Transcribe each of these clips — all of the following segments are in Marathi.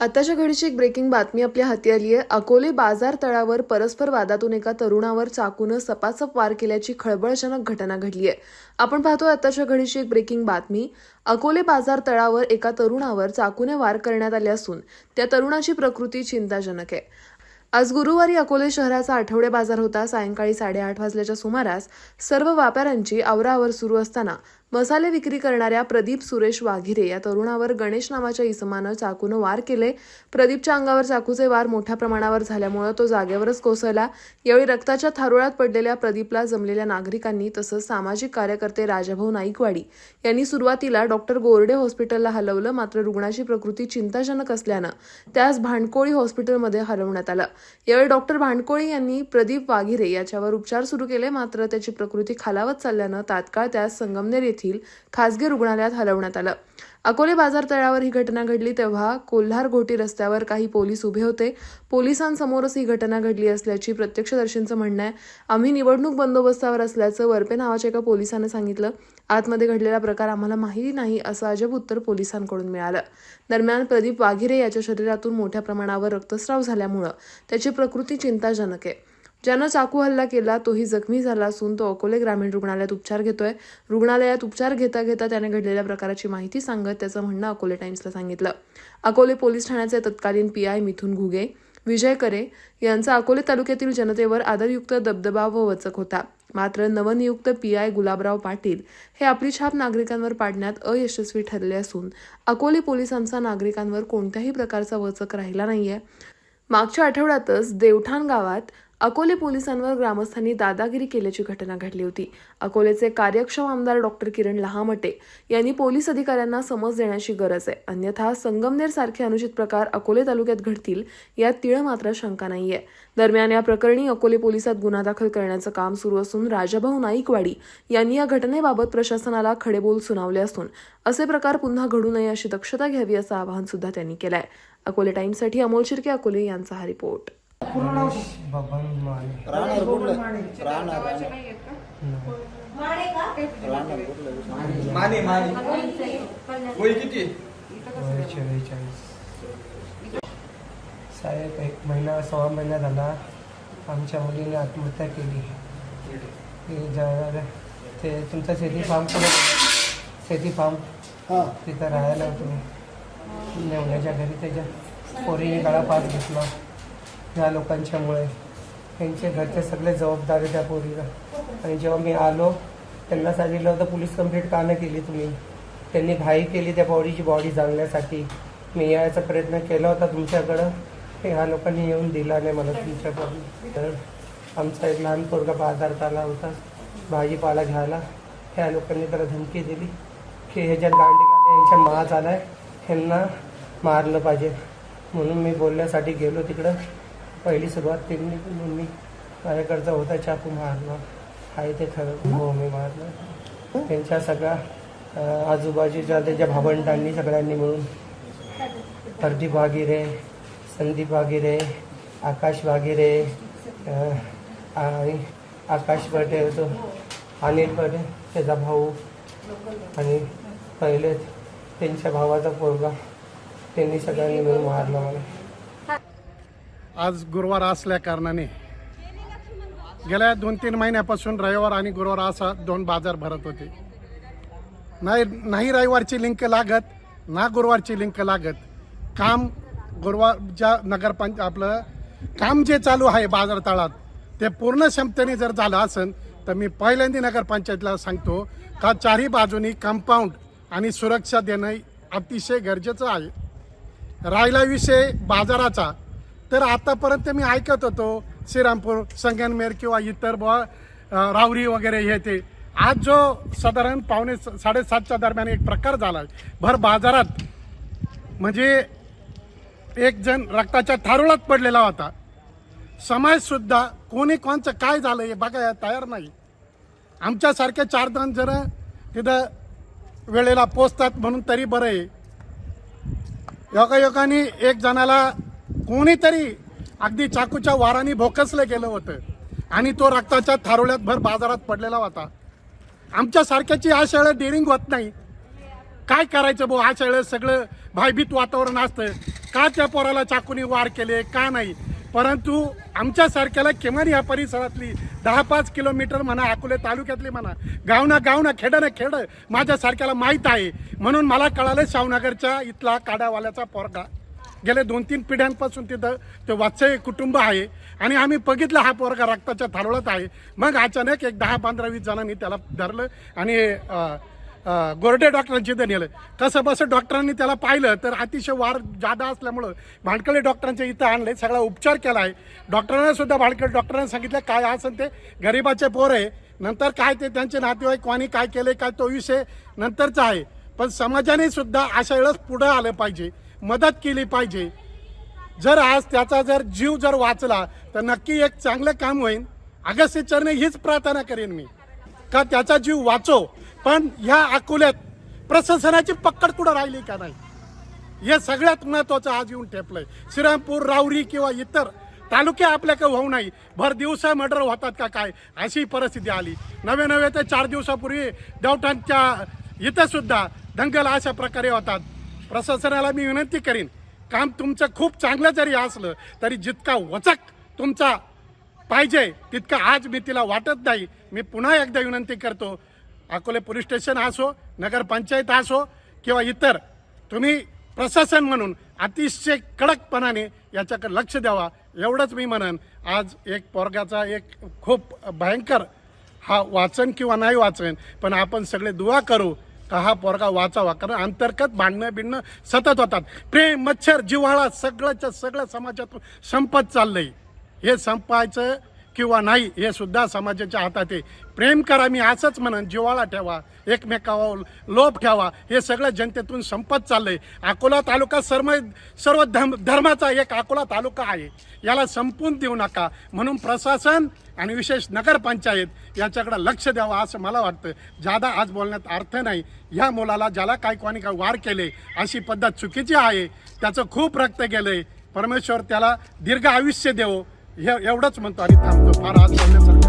आताच्या घडीची एक ब्रेकिंग बातमी आपल्या हाती आली आहे अकोले बाजार तळावर परस्पर वादातून एका तरुणावर चाकूनं सपासप वार केल्याची खळबळजनक घटना घडली आहे आपण पाहतो आताच्या घडीची एक ब्रेकिंग बातमी. अकोले बाजार तळावर एका तरुणावर चाकूने वार करण्यात आले असून त्या तरुणाची प्रकृती चिंताजनक आहे. आज गुरुवारी अकोले शहराचा आठवडे बाजार होता. सायंकाळी साडेआठ वाजल्याच्या सुमारास सर्व व्यापाऱ्यांची आवरावर सुरू असताना मसाले विक्री करणाऱ्या प्रदीप सुरेश वाघिरे या तरुणावर गणेश नावाच्या इसमानं चाकूनं वार केले. प्रदीपच्या अंगावर चाकूचे वार मोठ्या प्रमाणावर झाल्यामुळे तो जागेवरच कोसळला. यावेळी रक्ताच्या थारोळ्यात पडलेल्या प्रदीपला जमलेल्या नागरिकांनी तसंच सामाजिक कार्यकर्ते राजाभाऊ नाईकवाडी यांनी सुरुवातीला डॉक्टर गोरडे हॉस्पिटलला हलवलं. मात्र रुग्णाची प्रकृती चिंताजनक असल्यानं त्यास भांडकोळी हॉस्पिटलमध्ये हलवण्यात आलं. यावेळी डॉक्टर भांडकोळी यांनी प्रदीप वाघिरे याच्यावर उपचार सुरू केले. मात्र त्याची प्रकृती खालावत चालल्यानं तात्काळ त्यास संगमनेर येथील खासगी रुग्णालयात हलवण्यात आलं. अकोले बाजार तळावर ही घटना घडली तेव्हा कोल्हार घोटी रस्त्यावर काही पोलीस उभे होते. पोलिसांसमोरच ही घटना घडली असल्याची प्रत्यक्षदर्शींचं म्हणणं आहे. आम्ही निवडणूक बंदोबस्तावर असल्याचं वरपे नावाच्या एका पोलिसानं सांगितलं. आतमध्ये घडलेला प्रकार आम्हाला माहिती नाही असं अजब उत्तर पोलिसांकडून मिळालं. दरम्यान प्रदीप वाघिरे याच्या शरीरातून मोठ्या प्रमाणावर रक्तस्राव झाल्यामुळं त्याची प्रकृती चिंताजनक आहे. ज्यानं चाकू हल्ला केला तोही जखमी झाला असून तो अकोले ग्रामीण रुग्णालयात उपचार घेतोय. रुग्णालयात उपचार घेता घेता त्याने घडलेल्या प्रकाराची माहिती सांगत त्याचं म्हणणं अकोले टाइम्सला सांगितलं. अकोले पोलीस ठाण्याचे तत्कालीन पी आय मिथुन घुगे विजय करे यांचा अकोले तालुक्यातील जनतेवर आदरयुक्त दबदबा व वचक होता. मात्र नवनियुक्त पी आय गुलाबराव पाटील हे आपली छाप नागरिकांवर पाडण्यात अयशस्वी ठरले असून अकोले पोलिसांचा नागरिकांवर कोणत्याही प्रकारचा वचक राहिला नाहीये. मागच्या आठवड्यातच देवठाण गावात अकोले पोलिसांवर ग्रामस्थांनी दादागिरी केल्याची घटना घडली होती. अकोलेचे कार्यक्षम आमदार डॉक्टर किरण लहामटे यांनी पोलीस अधिकाऱ्यांना समज देण्याची गरज आहे. अन्यथा संगमनेर सारखे अनुचित प्रकार अकोले तालुक्यात घडतील यात तिळ मात्र शंका नाहीये. दरम्यान या प्रकरणी अकोले पोलिसात गुन्हा दाखल करण्याचं काम सुरू असून राजाभाऊ नाईकवाडी यांनी या घटनेबाबत प्रशासनाला खडेबोल सुनावले असून असे प्रकार पुन्हा घडू नये अशी दक्षता घ्यावी असं आवाहन सुद्धा त्यांनी केलंय. अकोले टाइम्ससाठी अमोल शिर्के अकोले यांचा हा रिपोर्ट. बबन माने. राहणार कुठलं? राहणार. राहणार कुठलं? माने. माने. वय किती? वय चव्वेचाळीस साहेब एक महिना सव्वा महिना झाला. आमच्या मुलीने आत्महत्या केली. ती जर ते तुमचा शेती फार्म शेती फार्म हां. तिथं राहायला होतो नेवण्याच्या घरी त्याच्या पोरीने गळा पास घेतला. ह्या लोकांच्यामुळे. त्यांचे घरचे सगळे जबाबदारी त्या पोरीला. आणि जेव्हा मी आलो त्यांना सांगितलं होतं पोलीस कंप्लेंट का नाही केली तुम्ही? त्यांनी घाई केली त्या बॉडीची बॉडी जाणण्यासाठी मी यायचा प्रयत्न केला होता तुमच्याकडं. ते ह्या लोकांनी येऊन दिला नाही मला तुमच्याकडून. तर आमचा एक लहान पोरगा बाजारात आला होता भाजीपाला घ्यायला. ह्या लोकांनी त्याला धमकी दिली की ह्याच्यात गांडीला यांच्या माज आहे ह्यांना मारलं पाहिजे. म्हणून मी बोलण्यासाठी गेलो तिकडं. पहिली सुरुवात त्यांनी मी माझ्याकडचा होता चाकू मारला आहे ते खरं हो मी मारलं. त्यांच्या सगळ्या आजूबाजूच्या त्याच्या भावंडांनी सगळ्यांनी मिळून प्रदीप वागिरे संदीप वागिरे आकाश वागिरे आणि आकाश पटेल तो अनिल पटेल त्याचा भाऊ. आणि पहिले त्यांच्या भावाचा पोरगा त्यांनी सगळ्यांनी मिळून मारला मला. आज गुरुवार असल्या कारणाने गेल्या दोन तीन महिन्यापासून रविवार आणि गुरुवार असा दोन बाजार भरत होते. नाही नाही रविवारची लिंक लागत ना गुरुवारची लिंक लागत. काम गुरुवारच्या नगरपंच आपलं काम जे चालू आहे बाजार तळात ते पूर्ण क्षमतेने जर झालं असेल तर मी पहिल्यांदा नगरपंचायतला सांगतो का चारही बाजूनी कंपाऊंड आणि सुरक्षा देणं अतिशय गरजेचं आहे. राहिला विषय बाजाराचा. तर आतापर्यंत मी ऐकत होतो श्रीरामपूर संगनमेर किंवा इतर बुवा रावरी वगैरे हे ते. आज जो साधारण पावणे साडेसातच्या दरम्यान एक प्रकार झाला. भर बाजारात म्हणजे एक जण रक्ताच्या थारुळात पडलेला होता. समाजसुद्धा कोणी कोणचं काय झालं हे बघायला तयार नाही. आमच्यासारखे चार जण जर तिथं वेळेला पोचतात म्हणून तरी बरं आहे. योगायोगाने एक जणाला कोणीतरी अगदी चाकूच्या वाराने भोकसलं गेलं होतं. आणि तो रक्ताच्या थारोळ्यात भर बाजारात पडलेला होता. आमच्यासारख्याची सारख्याची शाळा डेअरिंग होत नाही. काय करायचं भाऊ? हा शाळेत सगळं भयभीत वातावरण असतं. का त्या पोराला चाकूने वार केले? का नाही? परंतु आमच्यासारख्याला किमान या परिसरातली दहा पाच किलोमीटर म्हणा अकोले तालुक्यातली म्हणा गाव ना गाव ना खेड ना खेड माझ्यासारख्याला माहीत आहे. म्हणून मला कळालं शावनगरच्या इथला काडावाल्याचा पोरगा. गेले दोन तीन पिढ्यांपासून तिथं ते वात्सय कुटुंब आहे. आणि आम्ही बघितलं हा पोरगा रक्ताच्या थारोळत आहे. मग अचानक एक दहा पंधरा वीस जणांनी त्याला धरलं आणि गोरडे डॉक्टरांची इथं नेलं. कसं बसं डॉक्टरांनी त्याला पाहिलं तर अतिशय वार जादा असल्यामुळं भांडकळे डॉक्टरांच्या इथं आणले सगळा उपचार केला आहे. डॉक्टरांना सुद्धा भांडकळे डॉक्टरांनी सांगितलं काय असं ते गरिबाचे पोर आहे. नंतर काय ते त्यांचे नातेवाईक कोणी काय केले काय तो विषय नंतरचा आहे. पण समाजाने सुद्धा अशा वेळेस पुढं आलं पाहिजे. मदत केली पाहिजे. जर आज त्याचा जर जीव जर वाचला तर नक्की एक चांगलं काम होईल अगस्त्य चरणे हीच प्रार्थना करेन मी. का त्याचा जीव वाचो पण ह्या अकोल्यात प्रशासनाची पकड कुठं राहिली का नाही? हे सगळ्यात महत्वाचं आज येऊन ठेपलंय. श्रीरामपूर राऊरी किंवा इतर तालुके आपल्याकडे होऊ नाही. भर दिवसा मर्डर होतात का काय अशी परिस्थिती आली. नवे नवे ते चार दिवसापूर्वी डवटांच्या इथं सुद्धा दंगल अशा प्रकारे होतात. प्रशासनाला मी विनंती करीन काम तुमचं खूप चांगलं जरी असलं तरी जितका वचक तुमचा पाहिजे तितका आज मी तिला वाटत नाही. मी पुन्हा एकदा विनंती करतो अकोले पोलीस स्टेशन असो नगरपंचायत असो किंवा इतर तुम्ही प्रशासन म्हणून अतिशय कडकपणाने याच्याकडे लक्ष द्यावा एवढंच मी म्हणन. आज एक पोरगाचा एक खूप भयंकर हा वाचन किंवा नाही वाचन पण आपण सगळे दुवा करू. का हा पोरगा वाचावा? कारण अंतर्गत भांडणं बिणणं सतत होतात. प्रेम मच्छर जिव्हाळा सगळ्याच्या सगळं समाजातून संपत चाललंय. हे संपायचं किंवा नाही हे सुद्धा समाजाच्या हातात आहे. प्रेम करा मी असंच म्हणन जिव्हाळा ठेवा एकमेकावर लोभ ठेवा हे सगळं जनतेतून संपत चाललंय. अकोला तालुका सर्व सर्व धर्म धर्माचा एक अकोला तालुका आहे. याला संपून देऊ नका. म्हणून प्रशासन आणि विशेष नगरपंचायत याच्याकडे लक्ष द्यावं असं मला वाटतं. जादा आज बोलण्यात अर्थ नाही ह्या मुलाला ज्याला काय कोणी काय वार केले अशी पद्धत चुकीची आहे त्याचं खूप रक्त गेलंय. परमेश्वर त्याला दीर्घ आयुष्य देवो. हे एवढंच म्हणतो आणि थांबतो. फार आज बोलण्यासारखं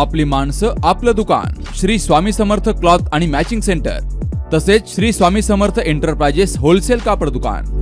आपली माणसं आपलं दुकान. श्री स्वामी समर्थ क्लॉथ आणि मॅचिंग सेंटर. तसेच श्री स्वामी समर्थ एंटरप्राइजेस होलसेल कापड दुकान.